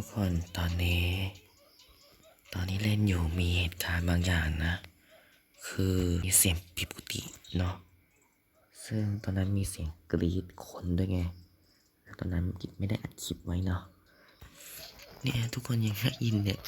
ทุกคนตอนนี้ ตอนนี้เล่นอยู่มีเหตุการณ์บางอย่างนะ คือมีเสียงผิดปกติเนาะซึ่งตอนนั้นมีเสียงกรีดคนด้วยไงแล้วตอนนั้นกิจไม่ได้อัดคลิปไว้เนาะเนี่ยทุกคนยังได้ยินเนี่ย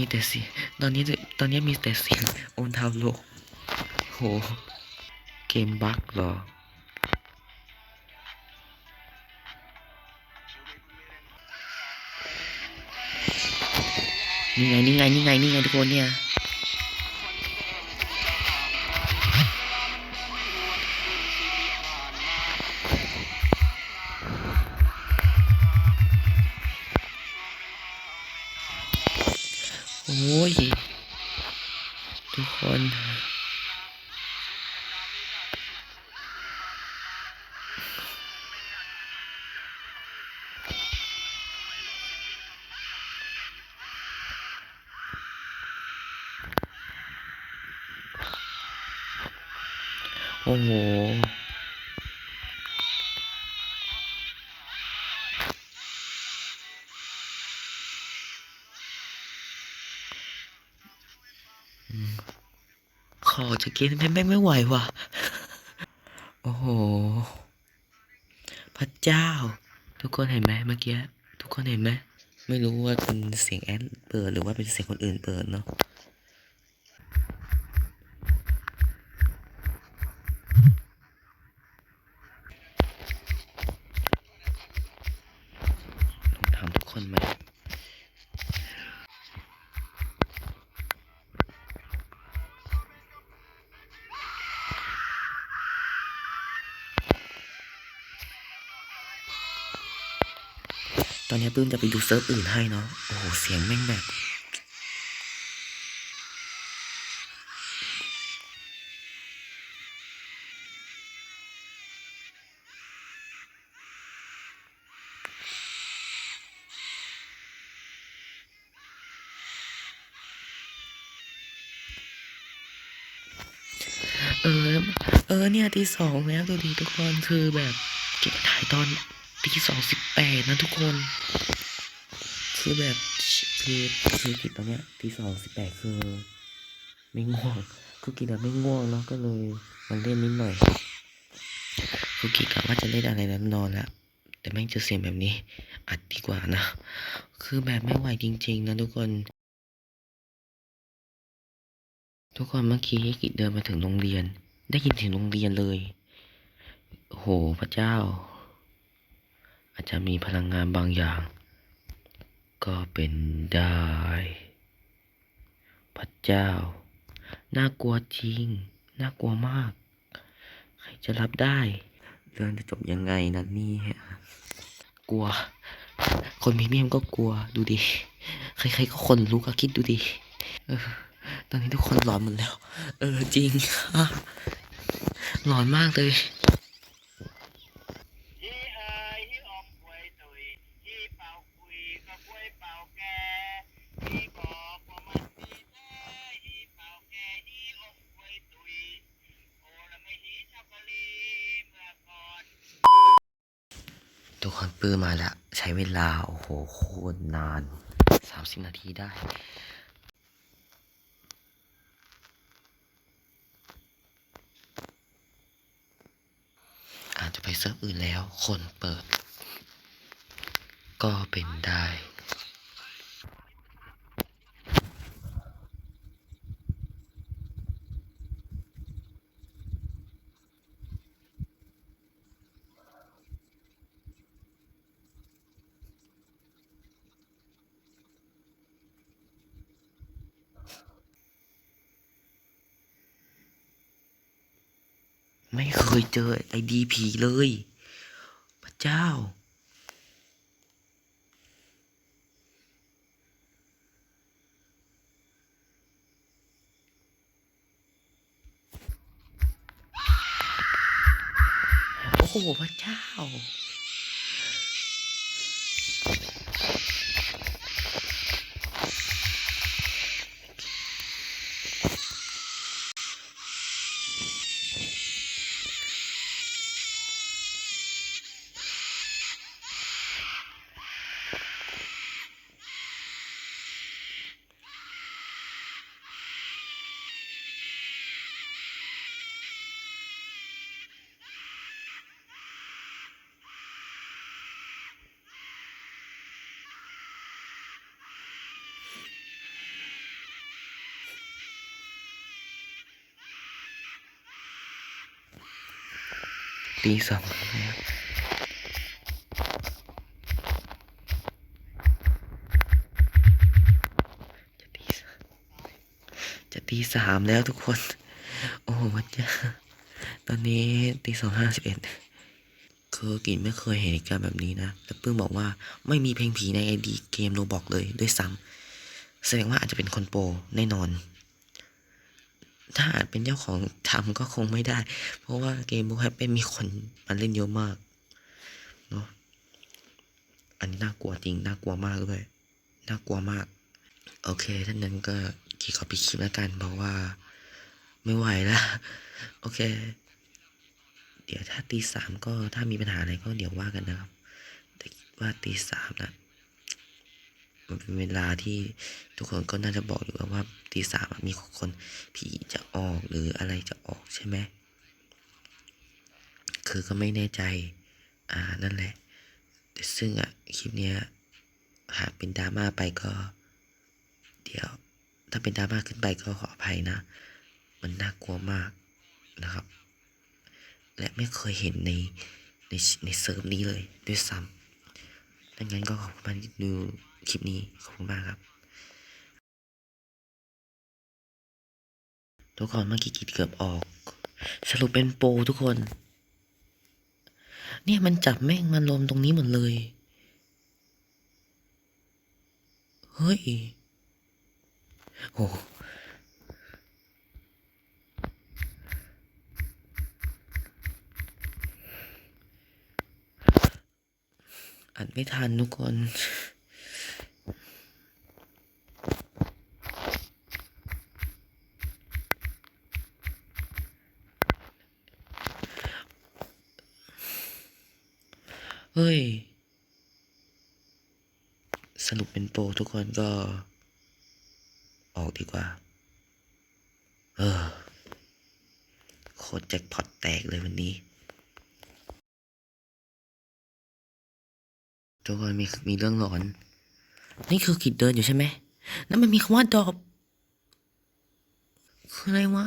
มีแต่เสียงตอนนี้ตอนนี้มีแต่เสียงโอนทาวโลกโห เกมบั๊กเหรอ นี่ไง นี่ไง นี่ไง นี่ไงทุกคนเนี่ย โอ้ยทุ กคนโอ้โหขอจะกินไม่ไม่ไม่ไหวว่ะ โอ้โห พระเจ้า ทุกคนเห็นไหมเมื่อกี้ ทุกคนเห็นไหม ไม่รู้ว่าเป็นเสียงแอนเปิดหรือว่าเป็นเสียงคนอื่นเปิดเนาะ ตอนนี้ปื้มจะไปดูเซิร์ฟอื่นให้เนาะ โอ้โห เสียงแม่งแบบเออ เออ เนี่ยตีสองแล้วดูดีทุกคนคือแบบเก็บถ่ายตอน ตีสองสิบแปดนะทุกคน คือแบบคือคือกิจตอนเนี้ยตีสองสิบแปดคือ ไม่ง่วงคือกิจอะไม่ง่วงเนาะก็เลยมาเล่นนิดหน่อยคือกิจกะว่าจะเล่นอะไรแล้วนอนละแต่แม่งเจะเสียงแบบนี้ อัดดีกว่านะ คือแบบไม่ไหวจริง ๆ นะทุกคน ทุกคนเมื่อกี้กิจเดินมาถึงโรงเรียน ได้ยินถึงโรงเรียนเลย โหพระเจ้า อาจจะมีพลังงานบางอย่าง ก็เป็นได้ พระเจ้า น่ากลัวจริง น่ากลัวมาก ใครจะรับได้ เรื่องจะจบยังไงนะนี่กลัว คนพรีเมียมก็กลัวดูดิ ใครๆก็คนลุกอะคิดดูดิเออตอนนี้ทุกคนหลอนหมดแล้ว เออจริงอะหลอนมากเลย ทุกคนปื้มมาแล้วใช้เวลา โอ้โห โคตรนานสามสิบนาทีได้ อาจจะไปเซิร์ฟอื่นแล้ว คนเปิด ก็เป็นได้ ไม่เคยเจอไอดีผีเลย พระเจ้า โอ้โหพระเจ้า ตีสองจะตีสามจะตีสามแล้วทุกคน โอ้วัดจ้าตอนนี้ตีสองห้าสิบเอ็ดคือกินไม่เคยเห็นเหตุการณ์แบบนี้นะแล้วปื้มบอกว่าไม่มีเพลงผีในไอดีเกมโรบอกเลยด้วยซ้ำแสดงว่าอาจจะเป็นคนโปรแน่นอน ถ้าอาจเป็นเจ้าของทำก็คงไม่ได้ เพราะว่าเกมบุ๊กแฮปเป็นมีคนมาเล่นเยอะมากเนาะอันนี้น่ากลัวจริง น่ากลัวมากด้วย น่ากลัวมาก โอเคท่านนั้นก็ขี่ขอปิดคลิปแล้วกัน เพราะว่าไม่ไหวแล้วโอเค เดี๋ยวถ้าตีสามก็ถ้ามีปัญหาอะไรก็เดี๋ยวว่ากันนะครับแต่คิดว่าตีสามนะ มันเป็นเวลาที่ทุกคนก็น่าจะบอกอยู่แล้วว่าตีสามมีคนผีจะออกหรืออะไรจะออกใช่ไหมคือก็ไม่แน่ใจ อ่านั่นแหละ แต่ซึ่งอะคลิปเนี้ยหากเป็นดราม่าไปก็ เดี๋ยว ถ้าเป็นดราม่าขึ้นไปก็ขออภัยนะ มันน่ากลัวมากนะครับ และไม่เคยเห็นในในในเซิร์ฟนี้เลยด้วยซ้ำดังนั้นก็ขอบคุณมากที่ดู คลิปนี้ขอบคุณมากครับ ทุกคนเมื่อกี้กิดเกือบออก สรุปเป็นโปรทุกคน เนี่ยมันจับแม่งมันรวมตรงนี้หมดเลย เฮ้ย โอ้อัดไม่ทันทุกคน ฮ้ย สรุปเป็นโปรทุกคนก็ ออกดีกว่า เออ โคตรแจ็คพอตแตกเลยวันนี้ ทุกคนมีมีเรื่องหลอน นี่คือกิดเดินอยู่ใช่ไหมแล้วมันมีคำว่าดอบ คืออะไรวะ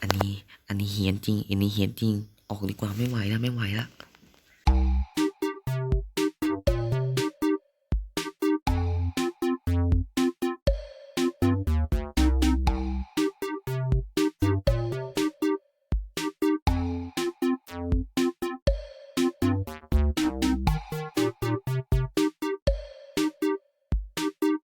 อันนี้ อันนี้เฮียนจริง อันนี้เฮียนจริง ออกดีกว่าไม่ไหวแล้วไม่ไหวแล้ว